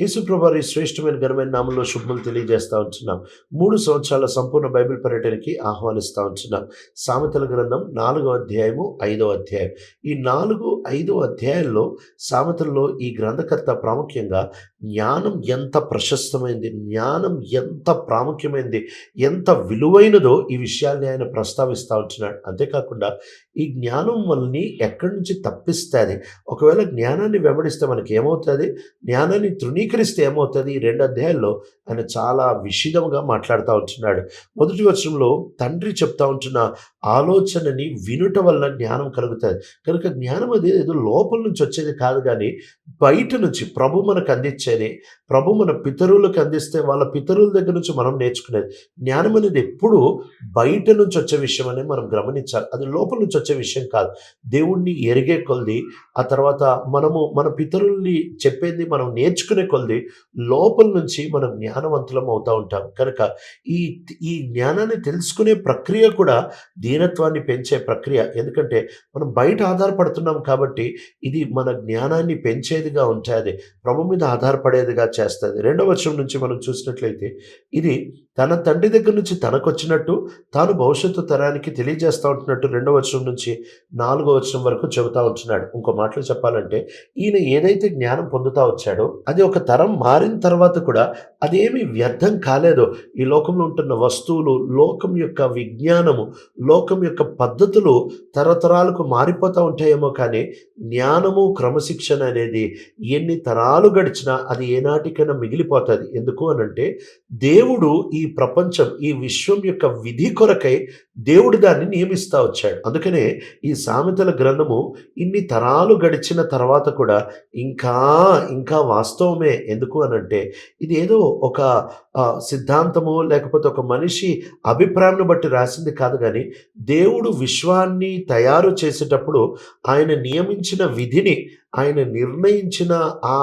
యేసుప్రభారి శ్రేష్టమైన ఘనమైన నామంలో శుభములు తెలియజేస్తూ ఉంటున్నాం. మూడు సంవత్సరాల సంపూర్ణ బైబిల్ పర్యటనకి ఆహ్వానిస్తూ ఉంటున్నాం. సామెతల గ్రంథం నాలుగో అధ్యాయము ఐదో అధ్యాయం. ఈ నాలుగు ఐదో అధ్యాయాల్లో సామెతల్లో ఈ గ్రంథకర్త ప్రాముఖ్యంగా జ్ఞానం ఎంత ప్రశస్తమైంది జ్ఞానం ఎంత ప్రాముఖ్యమైంది ఎంత విలువైనదో ఈ విషయాల్ని ఆయన ప్రస్తావిస్తూ ఉంటున్నాడు. అంతేకాకుండా ఈ జ్ఞానం మనల్ని ఎక్కడి నుంచి తప్పిస్తుంది? ఒకవేళ జ్ఞానాన్ని వెంబడిస్తే మనకి ఏమవుతుంది జ్ఞానాన్ని స్వీకరిస్తే ఏమవుతుంది? ఈ రెండు అధ్యాయాల్లో ఆయన చాలా విషిదంగా మాట్లాడుతూ ఉంటున్నాడు. మొదటి వర్షంలో తండ్రి చెప్తా ఉంటున్న ఆలోచనని వినుట వల్ల జ్ఞానం కలుగుతుంది. కనుక జ్ఞానం అది ఏదో లోపల నుంచి వచ్చేది కాదు కానీ బయట నుంచి ప్రభు మనకు అందించేది ప్రభు మన పితరులకు అందిస్తే వాళ్ళ పితరుల దగ్గర నుంచి మనం నేర్చుకునేది. జ్ఞానం అనేది ఎప్పుడు బయట నుంచి వచ్చే విషయం అనేది మనం గమనించాలి. అది లోపల నుంచి వచ్చే విషయం కాదు. దేవుణ్ణి ఎరిగే కొలది ఆ తర్వాత మనము మన పితరుల్ని చెప్పేది మనం నేర్చుకునే కొలది. లోపల నుంచి మనం జ్ఞానవంతులం అవుతూ ఉంటాం. కనుక ఈ ఈ జ్ఞానాన్ని తెలుసుకునే ప్రక్రియ కూడా దీనత్వాన్ని పెంచే ప్రక్రియ. ఎందుకంటే మనం బయట ఆధారపడుతున్నాం కాబట్టి ఇది మన జ్ఞానాన్ని పెంచేదిగా ఉంటుంది. ప్రభు మీద ఆధారపడేదిగా చేస్తుంది. రెండవ వర్షం నుంచి మనం చూసినట్లయితే ఇది తన తండ్రి దగ్గర నుంచి తనకు వచ్చినట్టు తాను భవిష్యత్తు తరానికి తెలియజేస్తూ ఉంటున్నట్టు రెండవ వర్షం నుంచి నాలుగో వర్షం వరకు చెబుతా ఉంటున్నాడు. ఇంకో మాటలు చెప్పాలంటే ఈయన ఏదైతే జ్ఞానం పొందుతా వచ్చాడో అది ఒక తరం మారిన తర్వాత కూడా అదేమీ వ్యర్థం కాలేదు. ఈ లోకంలో ఉంటున్న వస్తువులు లోకం యొక్క విజ్ఞానము లోకం యొక్క పద్ధతులు తరతరాలకు మారిపోతూ ఉంటాయేమో కానీ జ్ఞానము క్రమశిక్షణ అనేది ఎన్ని తరాలు గడిచినా అది ఏనాటికైనా మిగిలిపోతుంది. ఎందుకు అనంటే దేవుడు ఈ ప్రపంచం ఈ విశ్వం యొక్క విధి కొరకై దేవుడు దాన్ని నియమిస్తూ వచ్చాడు. అందుకనే ఈ సామెతల గ్రంథము ఇన్ని తరాలు గడిచిన తర్వాత కూడా ఇంకా ఇంకా వాస్తవమే ఎందుకు అనంటే ఇది ఏదో ఒక సిద్ధాంతము లేకపోతే ఒక మనిషి అభిప్రాయం బట్టి రాసింది కాదు కానీ దేవుడు విశ్వాన్ని తయారు చేసేటప్పుడు ఆయన నియమించిన విధిని ఆయన నిర్ణయించిన ఆ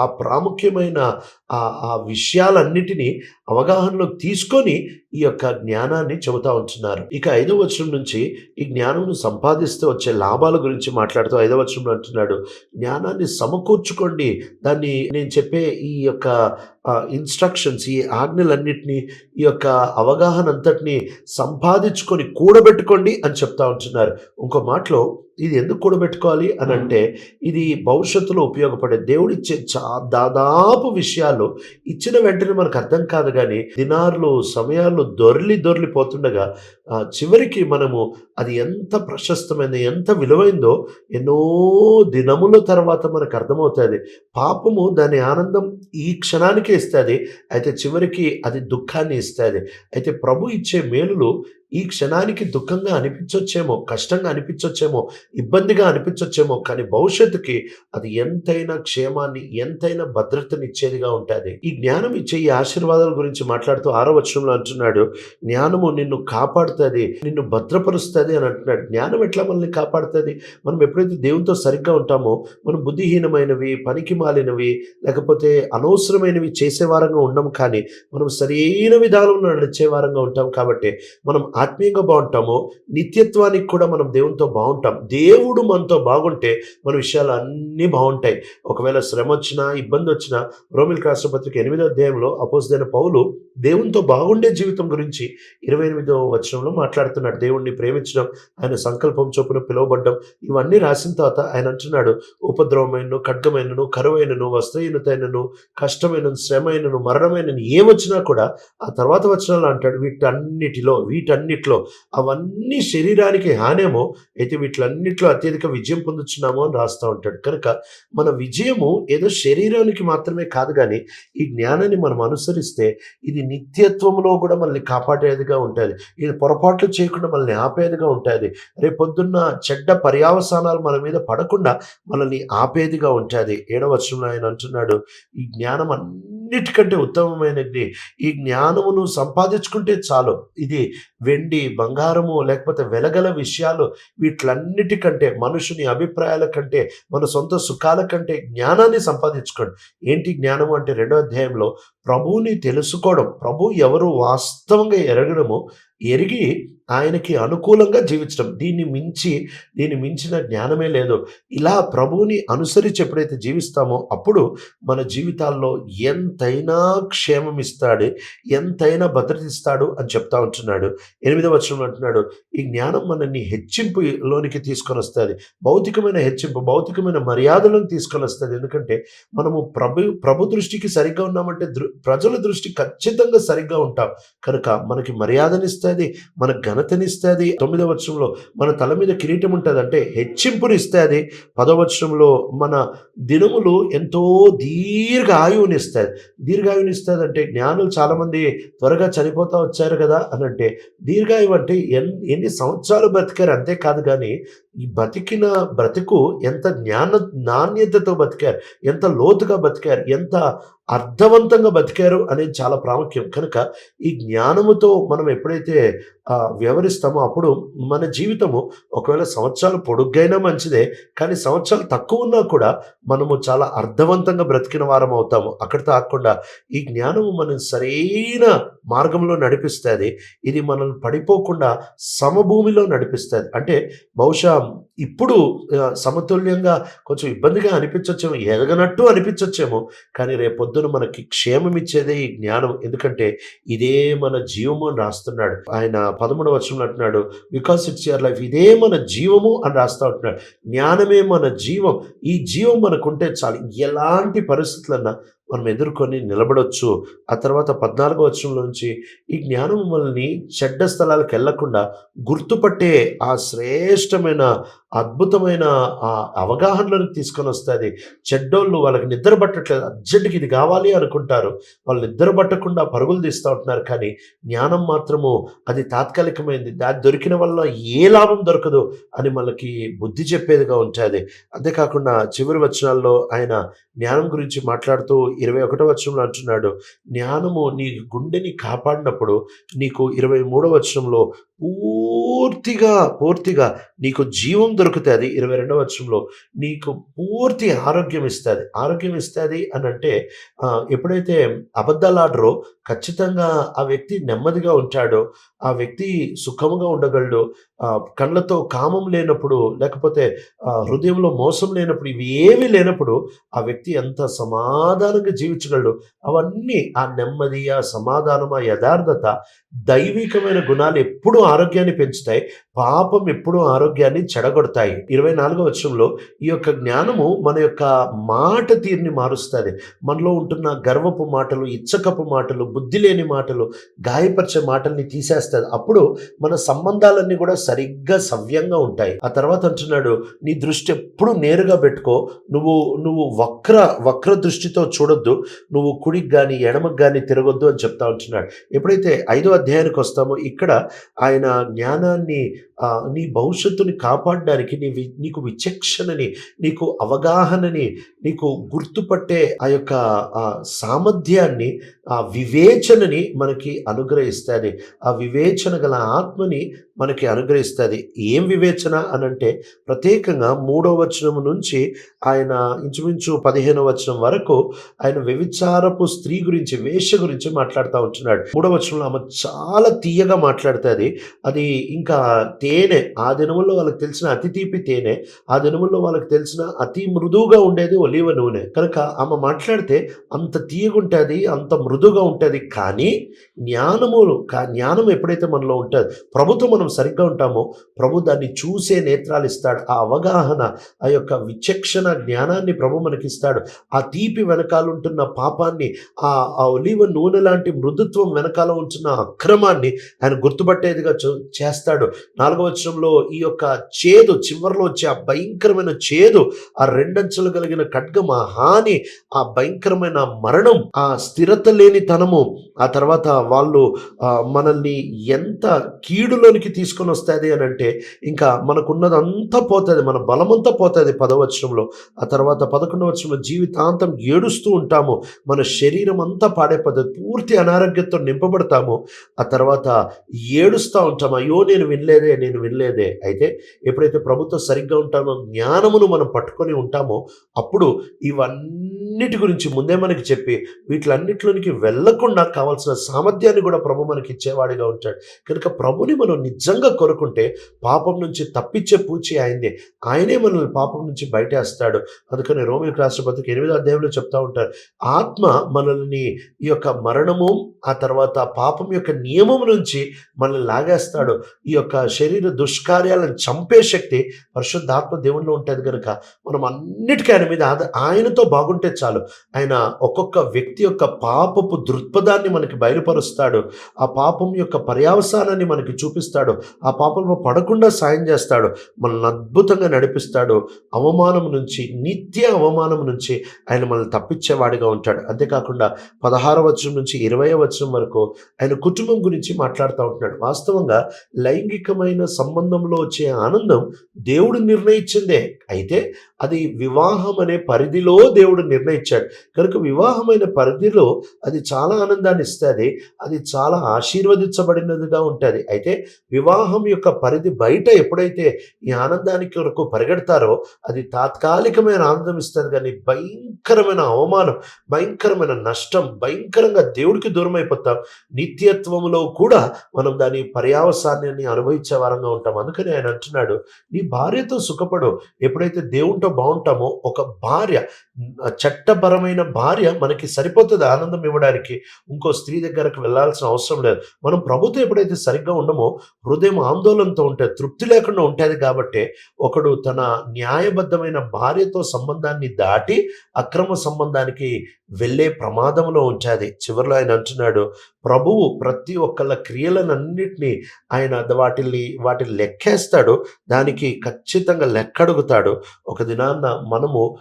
ఆ ప్రాముఖ్యమైన ఆ ఆ విషయాలన్నిటినీ అవగాహనలోకి తీసుకొని ఈ యొక్క జ్ఞానాన్ని చెబుతా ఉంటున్నారు. ఇక ఐదో వచనం నుంచి ఈ జ్ఞానం సంపాదిస్తే వచ్చే లాభాల గురించి మాట్లాడుతూ ఐదో వచనంలో అంటున్నాడు. జ్ఞానాన్ని సమకూర్చుకోండి. దాన్ని నేను చెప్పే ఈ యొక్క ఇన్స్ట్రక్షన్స్ ఈ ఆజ్ఞలన్నిటినీ ఈ యొక్క అవగాహన అంతటిని సంపాదించుకొని కూడబెట్టుకోండి అని చెప్తా ఉంటున్నారు. ఇంకో మాటలో ఇది ఎందుకు కూడబెట్టుకోవాలి అని అంటే ఇది భవిష్యత్తులో ఉపయోగపడే దేవుడిచ్చే చా దాదాపు విషయాలు ఇచ్చిన వెంటనే మనకు అర్థం కాదు కానీ దినార్లు సమయాలు దొర్లి దొర్లిపోతుండగా చివరికి మనము అది ఎంత ప్రశస్తమైంది ఎంత విలువైందో ఎన్నో దినముల తర్వాత మనకు అర్థమవుతుంది. పాపము దాని ఆనందం ఈ క్షణానికే ఇస్తుంది. అయితే చివరికి అది దుఃఖాన్ని ఇస్తుంది. అయితే ప్రభు ఇచ్చే మేలులు ఈ క్షణానికి దుఃఖంగా అనిపించొచ్చేమో కష్టంగా అనిపించొచ్చేమో ఇబ్బందిగా అనిపించొచ్చేమో కానీ భవిష్యత్తుకి అది ఎంతైనా క్షేమాన్ని ఎంతైనా భద్రతనిచ్చేదిగా ఉంటుంది. ఈ జ్ఞానం ఇచ్చే ఈ ఆశీర్వాదాల గురించి మాట్లాడుతూ ఆరో వచనంలో అంటున్నాడు జ్ఞానము నిన్ను కాపాడుతుంది నిన్ను భద్రపరుస్తుంది అని అంటున్నాడు. జ్ఞానం ఎట్లా మనల్ని కాపాడుతుంది? మనం ఎప్పుడైతే దేవునితో సరిగ్గా ఉంటామో మనం బుద్ధిహీనమైనవి పనికి మాలినవి లేకపోతే అనవసరమైనవి చేసే వారంగా ఉండం కానీ మనం సరైన విధానంలో నడిచే వారంగా ఉంటాం కాబట్టి మనం ఆత్మీయంగా బాగుంటామో నిత్యత్వానికి కూడా మనం దేవునితో బాగుంటాం. దేవుడు మనతో బాగుంటే మన విషయాలు అన్ని బాగుంటాయి. ఒకవేళ శ్రమ వచ్చినా ఇబ్బంది వచ్చినా రోమిల్ రాష్ట్రపత్రిక ఎనిమిదో అధ్యాయంలో అపోజిదైన పౌలు దేవునితో బాగుండే జీవితం గురించి ఇరవై ఎనిమిదో వచనంలో మాట్లాడుతున్నాడు. దేవుణ్ణి ప్రేమించడం ఆయన సంకల్పం చొప్పున పిలువబడ్డం ఇవన్నీ రాసిన తర్వాత ఆయన అంటున్నాడు ఉపద్రవమైనను ఖడ్గమైనను కరువైనను వస్త్రహీనతైనను కష్టమైన శ్రమైనను మరణమైనను ఏమొచ్చినా కూడా ఆ తర్వాత వచనాలు అంటాడు వీటన్నిటిలో వీటన్నిటిలో అవన్నీ శరీరానికి హానేమో అయితే వీటిలన్నిటిలో అత్యధిక విజయం పొందుతున్నామో అని రాస్తూ ఉంటాడు. కనుక మన విజయము ఏదో శరీరానికి మాత్రమే కాదు కానీ ఈ జ్ఞానాన్ని మనం అనుసరిస్తే ఇది నిత్యత్వంలో కూడా మనల్ని కాపాడేదిగా ఉంటుంది. ఇది పొరపాట్లు చేయకుండా మనల్ని ఆపేదిగా ఉంటుంది. రేపు పొద్దున్న చెడ్డ పర్యావసానాలు మన మీద పడకుండా మనల్ని ఆపేదిగా ఉంటుంది. ఏడవ వర్షంలో ఆయన అంటున్నాడు ఈ జ్ఞానం అన్నిటికంటే ఉత్తమమైనది. ఈ జ్ఞానమును సంపాదించుకుంటే చాలు. ఇది వెండి బంగారము లేకపోతే వెలగల విషయాలు వీటిలన్నిటికంటే మనుషుని అభిప్రాయాల కంటే మన సొంత సుఖాల కంటే జ్ఞానాన్ని సంపాదించుకోండి. ఏంటి జ్ఞానము అంటే రెండో అధ్యాయంలో? ప్రభువుని తెలుసుకోవడం. ప్రభు ఎవరు వాస్తవంగా ఎరగడము? ఎరిగి ఆయనకి అనుకూలంగా జీవించడం. దీన్ని మించి దీన్ని మించిన జ్ఞానమే లేదు. ఇలా ప్రభువుని అనుసరించి ఎప్పుడైతే జీవిస్తామో అప్పుడు మన జీవితాల్లో ఎంతైనా క్షేమం ఇస్తాడు ఎంతైనా భద్రత ఇస్తాడు అని చెప్తా ఉంటున్నాడు. ఎనిమిదవ వచనం అంటున్నాడు ఈ జ్ఞానం మనల్ని హెచ్చింపులోనికి తీసుకొని వస్తుంది. భౌతికమైన హెచ్చింపు భౌతికమైన మర్యాదలను తీసుకొని వస్తుంది. ఎందుకంటే మనము ప్రభు ప్రభు దృష్టికి సరిగ్గా ఉన్నామంటే దృ ప్రజల దృష్టి ఖచ్చితంగా సరిగ్గా ఉంటాం. కనుక మనకి మర్యాదనిస్తుంది మన ఘనతనిస్తుంది. తొమ్మిదవ వచనంలో మన తల మీద కిరీటం ఉంటుంది అంటే హెచ్చింపునిస్తుంది పదవచనంలో మన దినములు ఎంతో దీర్ఘ ఆయువునిస్తుంది దీర్ఘాయువునిస్తుంది. అంటే జ్ఞానులు చాలామంది త్వరగా చనిపోతా వచ్చారు కదా అని అంటే దీర్ఘాయువు అంటే ఎన్ ఎన్ని సంవత్సరాలు బ్రతికారు అంతే కాదు కానీ ఈ బతికిన బ్రతుకు ఎంత జ్ఞాన నాణ్యతతో బతికారు ఎంత లోతుగా బతికారు ఎంత అర్థవంతంగా బతికారు అనేది చాలా ప్రాముఖ్యం. కనుక ఈ జ్ఞానముతో మనం ఎప్పుడైతే వ్యవహరిస్తామో అప్పుడు మన జీవితము ఒకవేళ సంవత్సరాలు పొడుగ్గైనా మంచిదే కానీ సంవత్సరాలు తక్కువ ఉన్నా కూడా మనము చాలా అర్థవంతంగా బ్రతికిన వారం అవుతాము. అక్కడితో ఆకుండా ఈ జ్ఞానము మనం సరైన మార్గంలో నడిపిస్తుంది. ఇది మనల్ని పడిపోకుండా సమభూమిలో నడిపిస్తుంది. అంటే బహుశా ఇప్పుడు సమతుల్యంగా కొంచెం ఇబ్బందిగా అనిపించవచ్చేమో ఎదగనట్టు అనిపించవచ్చేమో కానీ రేపు పొద్దున మనకి క్షేమం ఇచ్చేదే ఈ జ్ఞానం. ఎందుకంటే ఇదే మన జీవము అని రాస్తున్నాడు. ఆయన పదమూడు వచనంలో అంటున్నాడు బికాస్ ఇట్స్ యువర్ లైఫ్ ఇదే మన జీవము అని రాస్తా ఉంటున్నాడు. జ్ఞానమే మన జీవం. ఈ జీవం మనకుంటే చాలు. ఎలాంటి పరిస్థితులన్నా మనం ఎదుర్కొని నిలబడొచ్చు. ఆ తర్వాత పద్నాలుగో వచనంలో నుంచి ఈ జ్ఞానం మనల్ని చెడ్డ స్థలాలకు వెళ్ళకుండా గుర్తుపట్టే ఆ శ్రేష్టమైన అద్భుతమైన ఆ అవగాహనలోకి తీసుకొని వస్తుంది. చెడ్డోళ్ళు వాళ్ళకి నిద్ర పట్టట్లేదు. అర్జెంటుకి ఇది కావాలి అనుకుంటారు. వాళ్ళు నిద్ర పట్టకుండా పరుగులు తీస్తూ ఉంటున్నారు. కానీ జ్ఞానం మాత్రము అది తాత్కాలికమైంది. దాని దొరికిన వల్ల ఏ లాభం దొరకదు అని మనకి బుద్ధి చెప్పేదిగా ఉంటుంది. అంతేకాకుండా చివరి వచనాల్లో ఆయన జ్ఞానం గురించి మాట్లాడుతూ ఇరవై ఒకటో వచనంలో అంటున్నాడు జ్ఞానము నీ గుండెని కాపాడినప్పుడు నీకు ఇరవై మూడో వచనంలో పూర్తిగా పూర్తిగా నీకు జీవం దొరుకుతుంది. ఇరవై రెండవ వచనంలో నీకు పూర్తి ఆరోగ్యం ఇస్తుంది. ఆరోగ్యం ఇస్తుంది అని అంటే ఎప్పుడైతే అబద్ధాలు ఆడరో ఖచ్చితంగా ఆ వ్యక్తి నెమ్మదిగా ఉంటాడో ఆ వ్యక్తి సుఖముగా ఉండగలడు కళ్ళతో కామం లేనప్పుడు లేకపోతే హృదయంలో మోసం లేనప్పుడు ఇవి ఏమీ లేనప్పుడు ఆ వ్యక్తి ఎంత సమాధానంగా జీవించగలడు? అవన్నీ ఆ నెమ్మది ఆ సమాధానం ఆ యథార్థత దైవికమైన గుణాలు ఎప్పుడూ ఆరోగ్యాన్ని పెంచుతాయి. పాపం ఎప్పుడూ ఆరోగ్యాన్ని చెడగొడతాయి. ఇరవై నాలుగో వచ్చంలో ఈ యొక్క జ్ఞానము మన యొక్క మాట తీరుని మారుస్తుంది. మనలో ఉంటున్న గర్వపు మాటలు ఇచ్చకపు మాటలు బుద్ధి లేని మాటలు గాయపరిచే మాటల్ని తీసేస్తుంది. అప్పుడు మన సంబంధాలన్నీ కూడా సరిగ్గా సవ్యంగా ఉంటాయి. ఆ తర్వాత అంటున్నాడు నీ దృష్టి ఎప్పుడు నేరుగా పెట్టుకో. నువ్వు నువ్వు వక్ర వక్ర దృష్టితో చూడొద్దు. నువ్వు కుడికి కానీ ఎడమకు కానీ తిరగొద్దు అని చెప్తా ఉంటున్నాడు. ఎప్పుడైతే ఐదో అధ్యాయానికి వస్తామో ఇక్కడ ఆయన జ్ఞానాన్ని నీ భవిష్యత్తుని కాపాడడానికి నీ వి- నీకు విచక్షణని నీకు అవగాహనని నీకు గుర్తుపట్టే ఆ యొక్క సామర్థ్యాన్ని ఆ వివేచనని మనకి అనుగ్రహిస్తుంది. ఆ వివేచన గల ఆత్మని మనకి అనుగ్రహిస్తుంది. ఏం వివేచన అనంటే ప్రత్యేకంగా మూడో వచనం నుంచి ఆయన ఇంచుమించు పదిహేనో వచనం వరకు ఆయన వ్యభిచారపు స్త్రీ గురించి వేష్య గురించి మాట్లాడుతూ ఉంటున్నాడు. మూడో వచనంలో ఆమె చాలా తీయగా మాట్లాడుతుంది. అది ఇంకా తేనె ఆ దినముల్లో వాళ్ళకి తెలిసిన అతి తీపి తేనె ఆ దినముల్లో వాళ్ళకి తెలిసిన అతి మృదువుగా ఉండేది ఒలివ నూనె. కనుక ఆమె మాట్లాడితే అంత తీయగుంటుంది అంత మృదుగా ఉంటుంది కానీ జ్ఞానము కా- జ్ఞానం ఎప్పుడైతే మనలో ఉంటుంది ప్రభుత్వం మనం సరిగ్గా ఉంటామో ప్రభు దాన్ని చూసే నేత్రాలు ఇస్తాడు. ఆ అవగాహన ఆ యొక్క విచక్షణ జ్ఞానాన్ని ప్రభు మనకిస్తాడు. ఆ తీపి వెనకాల ఉంటున్న పాపాన్ని ఆ ఆ ఒలివ నూనె లాంటి మృదుత్వం వెనకాల ఉంటున్న అక్రమాన్ని ఆయన గుర్తుపట్టేదిగా చూ- చేస్తాడు. నాలుగవ వచనంలో ఈ యొక్క చేదు చివరిలో వచ్చే ఆ భయంకరమైన చేదు ఆ రెండంచెలు కలిగిన ఖడ్గం ఆ హాని ఆ భయంకరమైన మరణం ఆ స్థిరత లేని తనము ఆ తర్వాత వాళ్ళు మనల్ని ఎంత కీడులోనికి తీసుకొని వస్తుంది అని అంటే ఇంకా మనకున్నదంతా పోతుంది మన బలమంతా పోతుంది పదవచనంలో. ఆ తర్వాత పదకొండవచనంలో జీవితాంతం ఏడుస్తూ ఉంటాము మన శరీరం అంతా పాడే పద్ధతి పూర్తి అనారోగ్యంతో నింపబడతాము. ఆ తర్వాత ఏడుస్తూ ఉంటాము అయ్యో నేను వినలేదే నేను వినలేదే. అయితే ఎప్పుడైతే ప్రభుత్వం సరిగ్గా ఉంటామో జ్ఞానమును మనం పట్టుకొని ఉంటామో అప్పుడు ఇవన్నీ ఇవన్నిటి గురించి ముందే మనకి చెప్పి వీటిలన్నిటిలోనికి వెళ్ళకుండా కావాల్సిన సామర్థ్యాన్ని కూడా ప్రభు మనకి ఇచ్చేవాడిగా ఉంటాడు. కనుక ప్రభుని మనం నిజంగా కొరుకుంటే పాపం నుంచి తప్పించే పూచి ఆయనే ఆయనే మనల్ని పాపం నుంచి బయటేస్తాడు. అందుకని రోమిల్ రాష్ట్రపతికి ఎనిమిదో అధ్యాయంలో చెప్తా ఉంటారు. ఆత్మ మనల్ని ఈ యొక్క మరణము ఆ తర్వాత పాపం యొక్క నియమం నుంచి మనల్ని లాగేస్తాడు. ఈ యొక్క శరీర దుష్కార్యాలను చంపే శక్తి పరిశుద్ధాత్మ దేవుల్లో ఉంటుంది కనుక మనం అన్నిటికీ ఆయన మీద ఆయనతో బాగుంటే చాలు. ఆయన ఒక్కొక్క వ్యక్తి యొక్క పాపపు దృక్పథాన్ని మనకి బయలుపరుస్తాడు. ఆ పాపం యొక్క పర్యావసానాన్ని మనకి చూపిస్తాడు. ఆ పాపంలో పడకుండా సాయం చేస్తాడు. మనల్ని అద్భుతంగా నడిపిస్తాడు. అవమానం నుంచి నిత్య అవమానం నుంచి ఆయన మనల్ని తప్పించేవాడిగా ఉంటాడు. అంతేకాకుండా పదహార వచనం నుంచి ఇరవై వచనం వరకు ఆయన కుటుంబం గురించి మాట్లాడుతూ ఉంటున్నాడు. వాస్తవంగా లైంగికమైన సంబంధంలో వచ్చే ఆనందం దేవుడు నిర్ణయించిందే. అయితే అది వివాహం అనే పరిధిలో దేవుడు నిర్ణయించాడు. కనుక వివాహమైన పరిధిలో అది చాలా ఆనందాన్ని ఇస్తుంది అది చాలా ఆశీర్వదించబడినదిగా ఉంటుంది. అయితే వివాహం యొక్క పరిధి బయట ఎప్పుడైతే ఈ ఆనందానికి వరకు పరిగెడతారో అది తాత్కాలికమైన ఆనందం ఇస్తుంది. కానీ భయంకరమైన అవమానం భయంకరమైన నష్టం భయంకరంగా దేవుడికి దూరం అయిపోతాం. నిత్యత్వంలో కూడా మనం దాని పర్యావసాన్ని అనుభవించే వారంగా ఉంటాం. అందుకని ఆయన అంటున్నాడు నీ భార్యతో సుఖపడు. ఎప్పుడైతే దేవునితో బాగుంటామో ఒక భార్య చట్టపరమైన భార్య మనకి సరిపోతుంది ఆనందం ఇవ్వడానికి. ఇంకో స్త్రీ దగ్గరకు వెళ్ళాల్సిన అవసరం లేదు. మనం ప్రభుత్వం ఎప్పుడైతే సరిగ్గా ఉండమో హృదయం ఆందోళనతో ఉంటే తృప్తి లేకుండా ఉంటుంది కాబట్టి ఒకడు తన న్యాయబద్ధమైన భార్యతో సంబంధాన్ని దాటి అక్రమ సంబంధానికి వెళ్ళే ప్రమాదంలో ఉంచాది చివరిలో ఆయన అంటున్నాడు ప్రభువు ప్రతి ఒక్కళ్ళ క్రియలనన్నిటినీ ఆయన వాటిని వాటిని లెక్కేస్తాడు. దానికి ఖచ్చితంగా లెక్కడుగుతాడు. ఒక దినాన్న మనము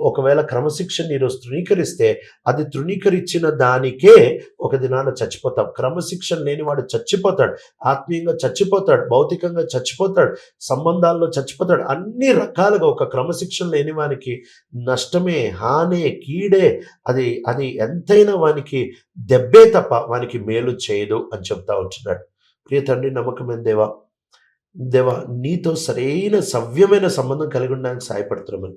ఒకవేళ క్రమశిక్షణ ఈరోజు తృణీకరిస్తే అది తృణీకరించిన దానికే ఒక దినాన చచ్చిపోతాం. క్రమశిక్షణ లేనివాడు చచ్చిపోతాడు. ఆత్మీయంగా చచ్చిపోతాడు. భౌతికంగా చచ్చిపోతాడు. సంబంధాల్లో చచ్చిపోతాడు. అన్ని రకాలుగా ఒక క్రమశిక్షణ లేని వానికి నష్టమే హానే కీడే అది అది ఎంతైనా వానికి దెబ్బే తప్ప వానికి మేలు చేయదు అని చెప్తా ఉంటున్నాడు. ప్రియ తండ్రి నమ్మకమైన దేవా దేవా నీతో సరైన సవ్యమైన సంబంధం కలిగి ఉండడానికి సహాయపడుతున్నామని.